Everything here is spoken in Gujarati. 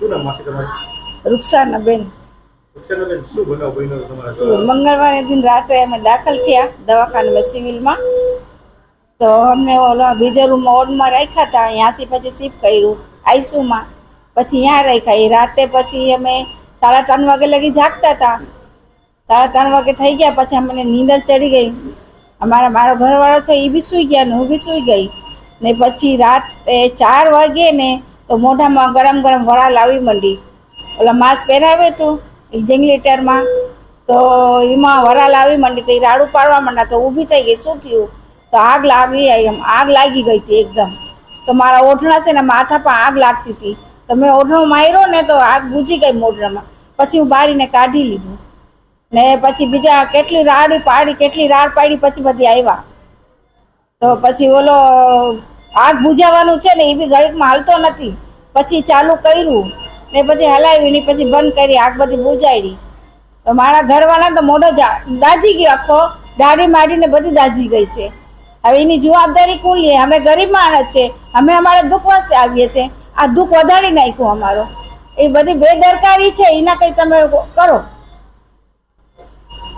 શું નામ માસી તમારી? શું બનાવ બન્યો તમારા મંગળવારે દિન રાત્રે અમે દાખલ થયા દવાખાનામાં સિવિલમાં. તો અમને ઓલા બીજા રૂમમાં ઓડમાં રાખ્યા હતા અહીંયાથી પછી શિફ્ટ કર્યું આઈસીયુમાં. પછી ત્યાં રાખ્યા એ રાતે પછી અમે સાડા ત્રણ વાગે લગી જાગતા હતા. સાડા ત્રણ વાગે થઈ ગયા પછી અમને નીંદર ચડી ગઈ. અમારા મારો ઘરવાળો છે એ બી સૂઈ ગયા ને હું બી સૂઈ ગઈ. ને પછી રાતે ચાર વાગે ને તો મોઢામાં ગરમ ગરમ વરાળ આવી માંડી. ઓલા માસ્ક પહેરાવ્યું હતું એ જંગલીટરમાં તો એમાં વરાળ આવી માંડી તો એ રાડું પાડવા માંડ્યા તો ઊભી થઈ ગઈ. શું થયું? તો આગ લાગી એમ, આગ લાગી ગઈ હતી એકદમ. તો મારા ઓઠણા છે ને માથા પર આગ લાગતી હતી. તો મેં ઓઠણો માર્યો ને તો આગ બુજી ગઈ મોઢામાં. પછી હું બારીને કાઢી લીધું. ને પછી બીજા કેટલી રાડ પાડી, કેટલી રાડ પાડી, પછી બધી આવ્યા તો પછી ઓલો આગ બુજાવવાનું છે ને એ બી ઘડીકમાં હાલતો નથી. પછી ચાલુ કર્યું ને પછી હલાવી ને પછી બંધ કરી, આગ બધી બુજાડી. તો મારા ઘરવાળા તો મોઢો દાજી ગયો આખો, દાઢી માડીને બધી દાજી ગઈ છે. હવે એની જવાબદારી કોણ લે અમે ગરીબ માણસ છે, અમે અમારા દુઃખ વાસ્તે આવીએ છીએ. આ દુઃખ વધારી નાખ્યું અમારો. એ બધી બેદરકારી છે, એના કંઈ તમે કરો.